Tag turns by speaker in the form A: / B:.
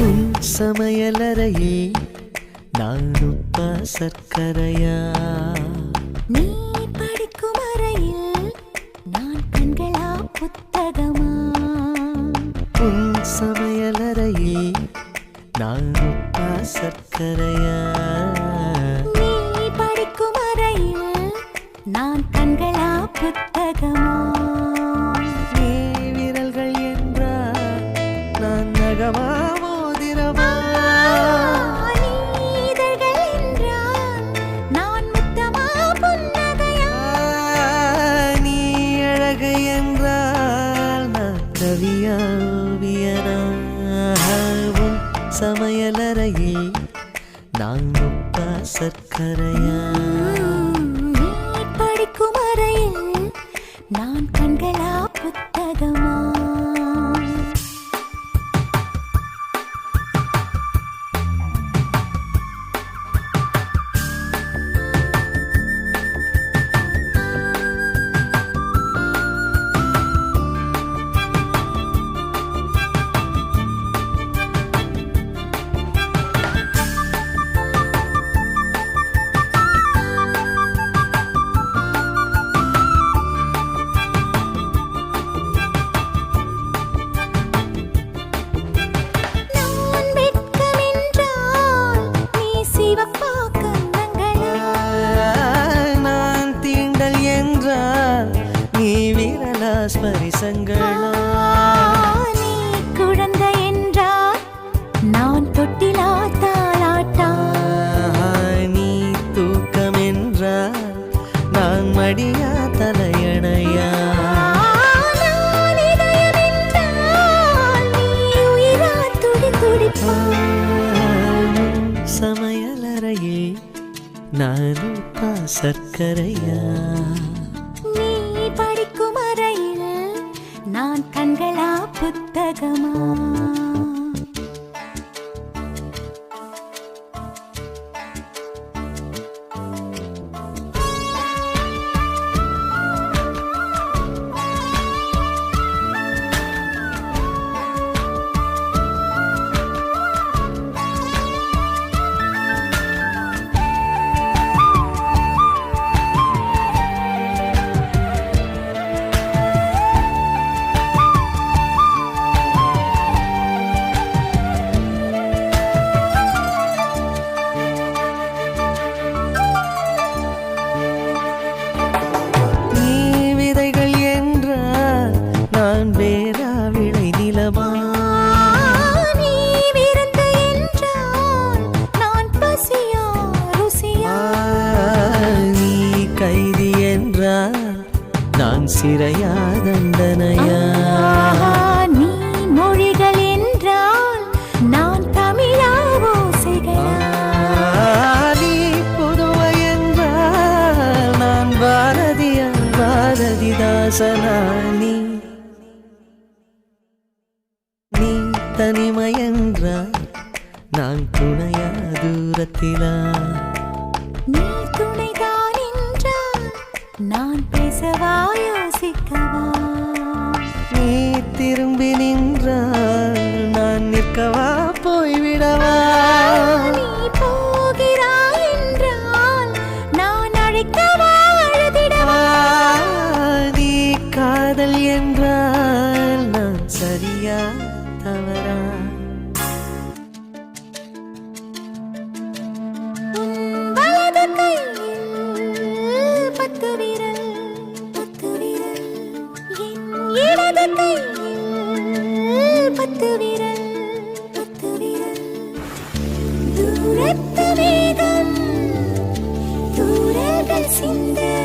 A: உன் சமையலறையே நான் உப்பா சர்க்கரையா?
B: நீ படிக்கும் அறையில் நான் கண்களா புத்தகமா?
A: உன் சமையலறையே நான் உப்பா சர்க்கரையா?
B: நீ படிக்கும் அறையில் நான் கண்களா புத்தகமா?
A: நீ விரல்கள் என்றால் நான் நகமா? கவியா சமையலறையில் நான் உப்பா சர்க்கரையா
B: படிக்கும் அறையில் நான் கண்களா
A: ஸ்பரிசங்களா
B: நீ குழந்தை என்றால் நான் தொட்டிலா தாலாட்டா
A: நீ தூக்கம் என்றால் நான் மடியா தலையணையா?
B: நான் இதயம் என்றால் நீ உயிரா துடி துடிப்பா
A: சமையலறையே நான் சர்க்கரையா?
B: நான் கண்களா புத்தகமா
A: பாரதிதாசனா நீ நீ தனிமை என்றால் நான் துணையா தூரத்திலா?
B: நீ துணைதான் என்றால் நான் பேசவா யோசிக்கவா?
A: நீ திரும்பி நின்றால்
B: சொன்னால் நான்
A: சரியா தவறா? பத்து விரல் பத்து விரல்.
B: இடது கையில் பத்து விரல் பத்து விரல். தூரத்து வேகம் தூரங்கள் சிந்தம்